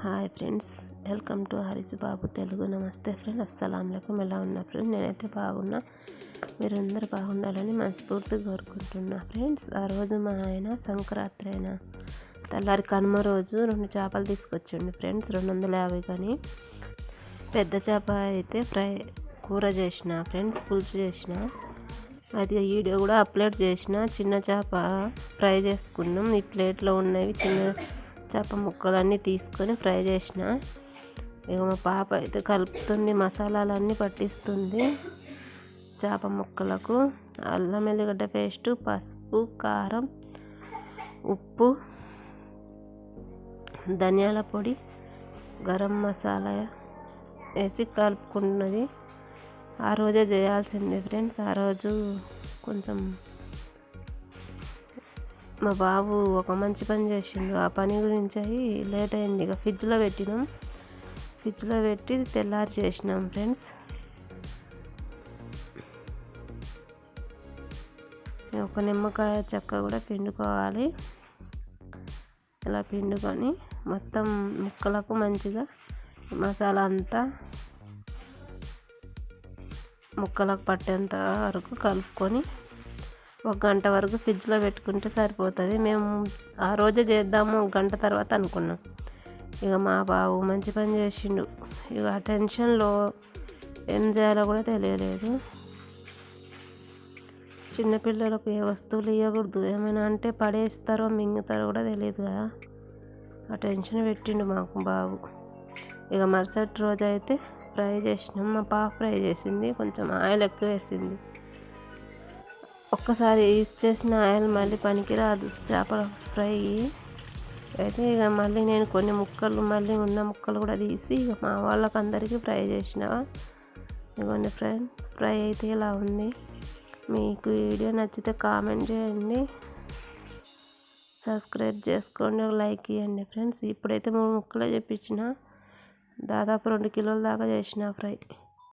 Hi friends welcome to Harish Babu Telugu నమస్తే friend అస్సలం ఎలా ఉన్నా ఫ్రెండ్ నేనైతే బాగున్నా. మీరందరూ బాగుండాలని మనస్ఫూర్తిగా కోరుకుంటున్నా ఫ్రెండ్స్ ఆ రోజు మా ఆయన సంక్రాంతి అయిన తెల్లారి కనుమ రోజు రెండు చేపలు తీసుకొచ్చిండు ఫ్రెండ్స్ రెండు వందల యాభై కానీ. పెద్ద చేప అయితే ఫ్రై కూర చేసిన ఫ్రెండ్స్ పులుసు చేసిన. అది వీడియో కూడా అప్లోడ్ చేసిన. చిన్న చేప ఫ్రై చేసుకున్నాం. ఈ ప్లేట్లో ఉన్నవి చిన్న చేప ముక్కలన్నీ తీసుకొని ఫ్రై చేసిన. ఇక మా పాప అయితే కలుపుతుంది మసాలాలన్నీ పట్టిస్తుంది. చేప ముక్కలకు అల్లం ఎల్లిగడ్డ పేస్టు పసుపు కారం ఉప్పు ధనియాల పొడి గరం మసాలా వేసి కలుపుకున్నది. ఆ రోజే చేయాల్సింది ఫ్రెండ్స్ ఆ రోజు కొంచెం మా బాబు ఒక మంచి పని చేసిండు. ఆ పని గురించి అయి లేట్ అయింది. ఇక ఫ్రిడ్జ్లో పెట్టినాం. ఫ్రిడ్జ్లో పెట్టి తెల్లారి చేసినాం ఫ్రెండ్స్. ఒక నిమ్మకాయ చెక్క కూడా పిండుకోవాలి. ఇలా పిండుకొని మొత్తం ముక్కలకు మంచిగా మసాలా అంతా ముక్కలకు పట్టేంత వరకు కలుపుకొని ఒక గంట వరకు ఫ్రిడ్జ్లో పెట్టుకుంటే సరిపోతుంది. మేము ఆ రోజే చేద్దాము ఒక గంట తర్వాత అనుకున్నాం. ఇక మా బాబు మంచి పని చేసిండు. ఇక ఆ టెన్షన్లో ఏం చేయాలో కూడా తెలియలేదు. చిన్నపిల్లలకు ఏ వస్తువులు ఇవ్వకూడదు ఏమైనా అంటే పడేస్తారో మింగుతారో కూడా తెలియదు కదా. ఆ టెన్షన్ పెట్టిండు మాకు బాబు. ఇక మరుసటి రోజు అయితే ఫ్రై చేసినాం. మా పాప ఫ్రై చేసింది. కొంచెం ఆయిల్ ఎక్కువ వేసింది. ఒక్కసారి యూజ్ చేసిన ఆయిల్ మళ్ళీ పనికిరాదు. చేపల ఫ్రై. అయితే ఇక మళ్ళీ నేను కొన్ని ముక్కలు మళ్ళీ ఉన్న ముక్కలు కూడా తీసి ఇక మా వాళ్ళకి అందరికీ ఫ్రై చేసిన. ఇవ్వండి ఫ్రెండ్ ఫ్రై అయితే ఇలా ఉంది. మీకు వీడియో నచ్చితే కామెంట్ చేయండి. సబ్స్క్రైబ్ చేసుకోండి ఒక లైక్ ఇవ్వండి ఫ్రెండ్స్. ఇప్పుడైతే మూడు ముక్కలే చెప్పించిన దాదాపు రెండు కిలోల దాకా చేసిన ఫ్రై.